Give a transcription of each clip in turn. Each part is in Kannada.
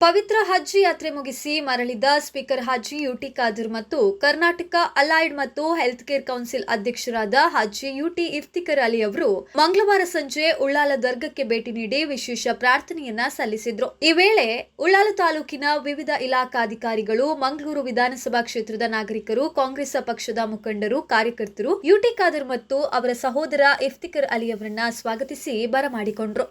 ಪವಿತ್ರ ಹಜ್ ಯಾತ್ರೆ ಮುಗಿಸಿ ಮರಳಿದ ಸ್ಪೀಕರ್ ಹಾಜಿ ಯುಟಿ ಖಾದರ್ ಮತ್ತು ಕರ್ನಾಟಕ ಅಲೈಡ್ ಮತ್ತು ಹೆಲ್ತ್ ಕೇರ್ ಕೌನ್ಸಿಲ್ ಅಧ್ಯಕ್ಷರಾದ ಹಾಜಿ ಯುಟಿ ಇಫ್ತಿಕರ್ ಅಲಿ ಅವರು ಮಂಗಳವಾರ ಸಂಜೆ ಉಳ್ಳಾಲ ದರ್ಗಕ್ಕೆ ಭೇಟಿ ನೀಡಿ ವಿಶೇಷ ಪ್ರಾರ್ಥನೆಯನ್ನ ಸಲ್ಲಿಸಿದ್ರು. ಈ ವೇಳೆ ಉಳ್ಳಾಲ ತಾಲೂಕಿನ ವಿವಿಧ ಇಲಾಖಾಧಿಕಾರಿಗಳು, ಮಂಗಳೂರು ವಿಧಾನಸಭಾ ಕ್ಷೇತ್ರದ ನಾಗರಿಕರು, ಕಾಂಗ್ರೆಸ್ ಪಕ್ಷದ ಮುಖಂಡರು, ಕಾರ್ಯಕರ್ತರು, ಯುಟಿ ಖಾದರ್ ಮತ್ತು ಅವರ ಸಹೋದರ ಇಫ್ತಿಕರ್ ಅಲಿ ಅವರನ್ನ ಸ್ವಾಗತಿಸಿ ಬರಮಾಡಿಕೊಂಡ್ರು.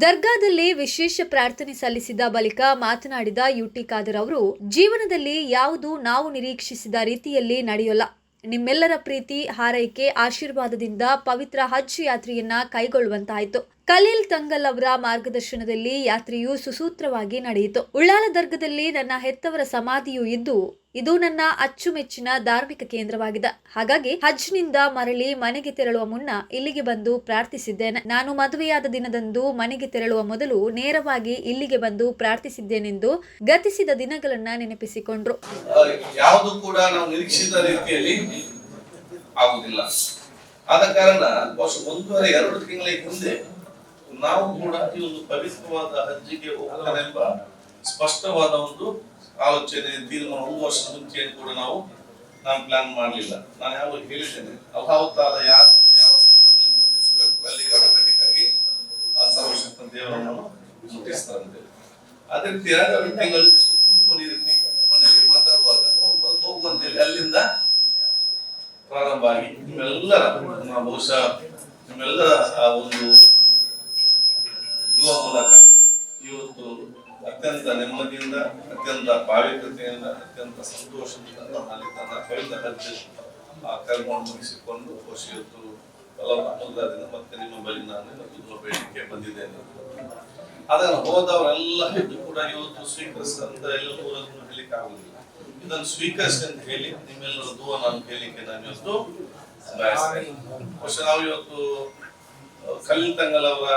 ದರ್ಗಾದಲ್ಲಿ ವಿಶೇಷ ಪ್ರಾರ್ಥನೆ ಸಲ್ಲಿಸಿದ ಬಳಿಕ ಮಾತನಾಡಿದ ಯುಟಿ ಖಾದರ್ ಅವರು, ಜೀವನದಲ್ಲಿ ಯಾವುದು ನಾವು ನಿರೀಕ್ಷಿಸಿದ ರೀತಿಯಲ್ಲಿ ನಡೆಯೋಲ್ಲ. ನಿಮ್ಮೆಲ್ಲರ ಪ್ರೀತಿ, ಹಾರೈಕೆ, ಆಶೀರ್ವಾದದಿಂದ ಪವಿತ್ರ ಹಜ್ ಯಾತ್ರೆಯನ್ನ ಕೈಗೊಳ್ಳುವಂತಾಯಿತು. ಖಲೀಲ್ ತಂಗಲ್ ಅವರ ಮಾರ್ಗದರ್ಶನದಲ್ಲಿ ಯಾತ್ರೆಯು ಸುಸೂತ್ರವಾಗಿ ನಡೆಯಿತು. ಉಳ್ಳಾಲ ದರ್ಗದಲ್ಲಿ ನನ್ನ ಹೆತ್ತವರ ಸಮಾಧಿಯು ಇದ್ದು ಇದು ನನ್ನ ಅಚ್ಚುಮೆಚ್ಚಿನ ಧಾರ್ಮಿಕ ಕೇಂದ್ರವಾಗಿದೆ. ಹಾಗಾಗಿ ಹಜ್ನಿಂದ ಮರಳಿ ಮನೆಗೆ ತೆರಳುವ ಮುನ್ನ ಇಲ್ಲಿಗೆ ಬಂದು ಪ್ರಾರ್ಥಿಸಿದ್ದೇನೆ. ನಾನು ಮದುವೆಯಾದ ದಿನದಂದು ಮನೆಗೆ ತೆರಳುವ ಮೊದಲು ನೇರವಾಗಿ ಇಲ್ಲಿಗೆ ಬಂದು ಪ್ರಾರ್ಥಿಸಿದ್ದೇನೆಂದು ಗತಿಸಿದ ದಿನಗಳನ್ನ ನೆನಪಿಸಿಕೊಂಡ್ರು. ಯಾವುದು ಕೂಡ ನಾವು ನಿರೀಕ್ಷಿತ ರೀತಿಯಲ್ಲಿ ಆಗುದಿಲ್ಲ ಆದ ಕಾರಣ ಎರಡು ತಿಂಗಳ ಹಿಂದೆ ನಾವು ಕೂಡ ಈ ಒಂದು ಪವಿತ್ರವಾದ ಹಜ್ಜಿಗೆ ಸ್ಪಷ್ಟವಾದ ಒಂದು ಆಲೋಚನೆ ತೀರ್ಮಾನ ಒಂದು ವರ್ಷದ ಮುಂಚೆ ಕೂಡ ನಾವು ನಾನು ಪ್ಲಾನ್ ಮಾಡಲಿಲ್ಲ. ನಾನು ಯಾವಾಗ ಹೇಳಿದ್ದೇನೆ ಅಲ್ಲಾಹು ಯಾರು ಯಾವ ಸಂದರ್ಭದಲ್ಲಿ ಮುಟ್ಟಿಸಬೇಕು ಅಲ್ಲಿ ಆಟೋಮೆಟಿಕ್ ಆಗಿ ಆ ಸರ್ವಶಕ್ತ ದೇವರನ್ನು ಮುಟ್ಟಿಸ್ತಾರಂತೆ. ಅದೇ ರೀತಿ ಎರಡು ತಿಂಗಳು ಕೂತ್ಕೊಂಡಿರ್ತೀನಿ ಮನೆಯಲ್ಲಿ ಮಾತಾಡುವಾಗ. ಹೋಗುವಂತೇಳಿ ಅಲ್ಲಿಂದ ಪ್ರಾರಂಭ ಆಗಿ ನಿಮ್ಮೆಲ್ಲರ ನಮ್ಮ ಬಹುಶಃ ನಿಮ್ಮೆಲ್ಲರ ಆ ಒಂದು ಮೂಲಕ ಅತ್ಯಂತ ನೆಮ್ಮದಿಯಿಂದ ಅತ್ಯಂತ ಭಾವಿಕತೆಯಿಂದ ಅತ್ಯಂತ ಸಂತೋಷದಿಂದ ನಾನು ಅಲ್ಲಿ ತನ್ನ ಕವಿತ ಆ ಕರ್ಮವನ್ನು ಮುಗಿಸಿಕೊಂಡು ಹೊಸಿಯೊತ್ತು ಹಲವು ಅನುಗ್ರಹದಿಂದ ಮತ್ತೆ ನಿಮ್ಮ ಬಳಿ ನಾನು ದುವಾ ಬೇಡಿಕೆ ಬಂದಿದ್ದೇನೆ ಅದನ್ನು ಹೋದವರೆಲ್ಲ ಹೆಚ್ಚು ಕೂಡ ಇವತ್ತು ಸ್ವೀಕರಿಸಿದಂತ ಎಲ್ಲರೂ ಹೇಳಲಿಕ್ಕೆ ಆಗುದಿಲ್ಲ. ಇದನ್ನು ಸ್ವೀಕರಿಸಿ ಅಂತ ಹೇಳಿ ನಿಮ್ಮೆಲ್ಲರ ದೂರ ನಾನು ಹೇಳಿಕೆ ನಾನು ಇವತ್ತು ಬಯಸ್ತೇನೆ. ಬಹುಶಃ ನಾವು ಇವತ್ತು ಅಹ್, ಖಲೀಲ್ ತಂಗಲ್ ಅವರ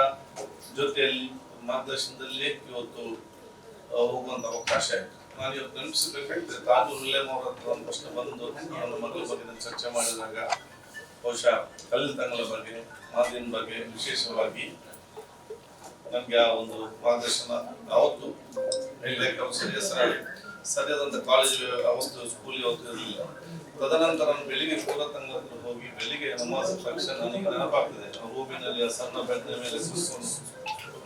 ಜೊತೆಯಲ್ಲಿ ಮಾರ್ಗದರ್ಶನದಲ್ಲಿ ಇವತ್ತು ಅಹ್, ಹೋಗುವಂತ ಅವಕಾಶ ಆಯ್ತು ನಾನು ಇವತ್ತು ನೆನಪಿಸಬೇಕಾಗಿದೆ ತಾಜು ಅವರ ಹತ್ರ ಪ್ರಶ್ನೆ ಬಂದು ನನ್ನ ಮಗಳ ಬಗ್ಗೆ ಚರ್ಚೆ ಮಾಡಿದಾಗ ಬಹುಶಃ ಕಲ್ಲಿನ ತಂಗಲ ಬಗ್ಗೆ ಮಾದಿನ ಬಗ್ಗೆ ವಿಶೇಷವಾಗಿ ನನ್ಗೆ ಆ ಒಂದು ಮಾರ್ಗದರ್ಶನ ಯಾವತ್ತು ಹೇಳಲಿಕ್ಕೆ ಅವ್ರು ಸರಿ ಹೆಸರಾಡಿ ಸರಿಯಾದಂತ ಕಾಲೇಜ್ ಅವಸ್ಥೆ ಸ್ಕೂಲ್ ಯಾವತ್ತು ಇರಲಿಲ್ಲ. ತದನಂತರ ನಾನು ಬೆಳಿಗ್ಗೆ ಪೂರ ತಂಗ ಹೋಗಿ ಬೆಳಿಗ್ಗೆ ನಮಾಜ್ ತಕ್ಷಣ ನನಗೆ ನೆನಪಾಗ್ತದೆ ರೂಮಿನಲ್ಲಿ ಸಣ್ಣ ಬೆಟ್ಟದ ಮೇಲೆ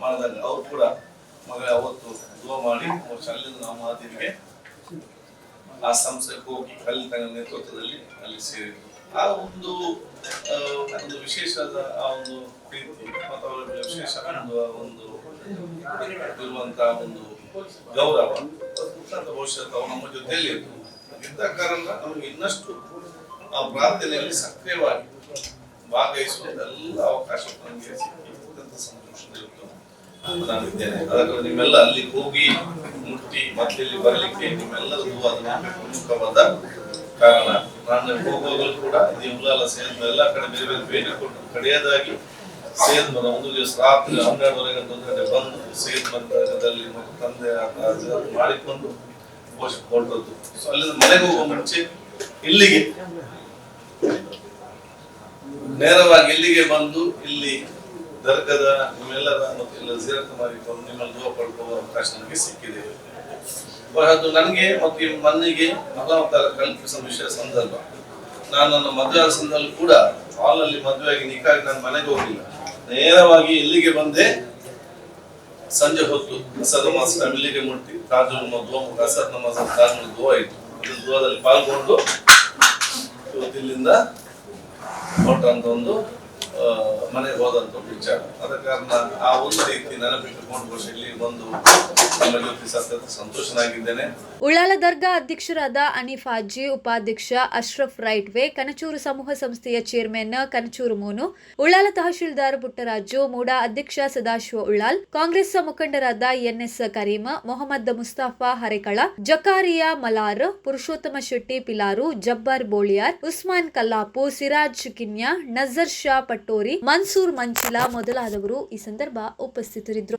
ಮಾಡಿದಾಗ ಅವ್ರು ಕೂಡ ಮಗ ಅವತ್ತು ದುವಾ ಮಾಡಿ, ಅವ್ರ ಚಾನಲಿಂದ ನಾವು ಮಾತಿಗೆ ಆ ಸಂಸ್ಥೆಗೆ ಹೋಗಿ ಅಲ್ಲಿ ತನ್ನ ನೇತೃತ್ವದಲ್ಲಿ ಅಲ್ಲಿ ಸೇರಿ ಆ ಒಂದು ಒಂದು ವಿಶೇಷದ ಆ ಒಂದು ಪ್ರೀತಿ ಮತ್ತು ಅವರ ವಿಶೇಷ ಒಂದು ಒಂದು ಇರುವಂತಹ ಒಂದು ಗೌರವ, ಅತ್ಯಂತ ಭವಿಷ್ಯದ ನಮ್ಮ ಜೊತೆಯಲ್ಲಿ ಇತ್ತು. ಇದ್ದ ಕಾರಣ? ನಮಗೆ ಇನ್ನಷ್ಟು ಆ ಪ್ರಾರ್ಥನೆಯಲ್ಲಿ ಸಕ್ರಿಯವಾಗಿ ಭಾಗವಹಿಸುವ ಎಲ್ಲ ಅವಕಾಶ ನಮಗೆ ಸಿಕ್ಕಿ ಇವತ್ತು ನಾನಿದ್ದೇನೆ ಅದಕ್ಕೆ ನಿಮ್ಮೆಲ್ಲ ಅಲ್ಲಿ ಹೋಗಿ ಮುಟ್ಟಿ ಮತ್ತೆ ಇಲ್ಲಿ ಬರಲಿಕ್ಕೆ ನಿಮ್ಮೆಲ್ಲರಿಗೂ ಅದು ಪ್ರಮುಖವಾದ ಕಾರಣ. ನಾನು ಹೋಗುವಾಗಲೂ ಕೂಡ ಇದು ಉಲ್ಲಾಲ ಸೇದ್ ಎಲ್ಲ ಕಡೆ ಬೇರೆ ಬೇರೆ ಭೇಟಿ ಕೊಟ್ಟು ಕಡೆಯದಾಗಿ ಸೇದ್ ಮನ ಒಂದು ದಿವಸ ರಾತ್ರಿ ಹನ್ನೆರಡುವರೆಗೆ ಒಂದು ಗಂಟೆ ಬಂದು ಸೇದ್ ಮಂದಿರದಲ್ಲಿ ತಂದೆ ಮಾಡಿಕೊಂಡು ಹೊರಟದ್ದು. ಸೊ ಅಲ್ಲಿಂದ ಮನೆಗೆ ಹೋಗುವ ಮುಂಚೆ ಇಲ್ಲಿಗೆ ನೇರವಾಗಿ ಇಲ್ಲಿಗೆ ಬಂದು ಇಲ್ಲಿ ದರ್ಗದ ನಿಮ್ಮೆಲ್ಲರ ಮತ್ತು ಎಲ್ಲ ಜಿಯಾರತ್ ಮಾಡಿಕೊಂಡು ನಿಮ್ಮಲ್ಲಿ ದೂರ ಪಡ್ಕೊಳ್ಳುವ ಅವಕಾಶ ನನಗೆ ಸಿಕ್ಕಿದೆ. ಅದು ನನಗೆ ಮತ್ತು ಈ ಮಣ್ಣಿಗೆ ಮತಾವತಾರ ಕಲ್ಪಿಸುವ ವಿಷಯ ಸಂದರ್ಭ. ನಾನು ನನ್ನ ಮದುವೆ ಸಂದರ್ಭ ಕೂಡ ಹಾಲಲ್ಲಿ ಮದುವೆಯಾಗಿ ನಿಕ್ಕಾಗಿ ನಾನು ಮನೆಗೆ ಹೋಗಿಲ್ಲ. ನೇರವಾಗಿ ಇಲ್ಲಿಗೆ ಬಂದೆ. ಸಂಜೆ ಹೊತ್ತು ನಮಾಜ್ ಟೈಮ್ ಇಲ್ಲಿಗೆ ಮುಟ್ಟಿ ತಾಜು ಮದುವೆ ಅಸರ್ ನಮಾಜ್ ತಾಜ್ ದುವಾ ಇತ್ತು ಅದರ ದುವಾದಲ್ಲಿ ಪಾಲ್ಗೊಂಡು ಇವತ್ತು ಇಲ್ಲಿಂದ ಹೊರಟಂತ ಒಂದು ಮನೆಗೆ ಹೋದಂತ ವಿಚಾರ ಆದ ಕಾರಣ ಆ ಒಂದು ರೀತಿ ನೆನಪಿಟ್ಟುಕೊಂಡು ಇಲ್ಲಿ ಬಂದು ಉಳ್ಳಾಲ ದರ್ಗಾ ಅಧ್ಯಕ್ಷರಾದ ಅನೀಫ್ ಅಜ್ಜಿ ಉಪಾಧ್ಯಕ್ಷ ಅಶ್ರಫ್ ರೈಟ್ವೇ ಕನಚೂರು ಸಮೂಹ ಸಂಸ್ಥೆಯ ಚೇರ್ಮನ್ ಕನಚೂರು ಮೋನು, ಉಳ್ಳಾಲ ತಹಶೀಲ್ದಾರ್ ಪುಟ್ಟರಾಜು, ಮೂಡಾ ಅಧ್ಯಕ್ಷ ಸದಾಶಿವ ಉಳ್ಳಾಲ್ ಕಾಂಗ್ರೆಸ್ ಮುಖಂಡರಾದ ಎನ್ಎಸ್ ಕರೀಂ ಮೊಹಮ್ಮದ್ ಮುಸ್ತಾಫಾ ಹರೇಕಳ, ಜಕಾರಿಯಾ ಮಲಾರ್, ಪುರುಷೋತ್ತಮ ಶೆಟ್ಟಿ ಪಿಲಾರು, ಜಬ್ಬಾರ್ ಬೋಳಿಯಾರ್, ಉಸ್ಮಾನ್ ಕಲ್ಲಾಪು, ಸಿರಾಜ್ ಕಿನ್ಯಾ, ನಜರ್ ಶಾ ಪಟ್ಟೋರಿ ಮನ್ಸೂರ್ ಮಂಚಿಲಾ ಮೊದಲಾದವರು ಈ ಸಂದರ್ಭ ಉಪಸ್ಥಿತರಿದ್ದರು.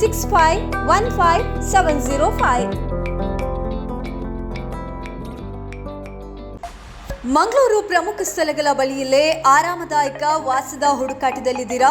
six five one five seven zero five Mangaluru ಪ್ರಮುಖ ಸ್ಥಳಗಳ ಬಳಿಯಲ್ಲೇ ಆರಾಮದಾಯಕ ವಾಸದ ಹುಡುಕಾಟದಲ್ಲಿದ್ದೀರಾ?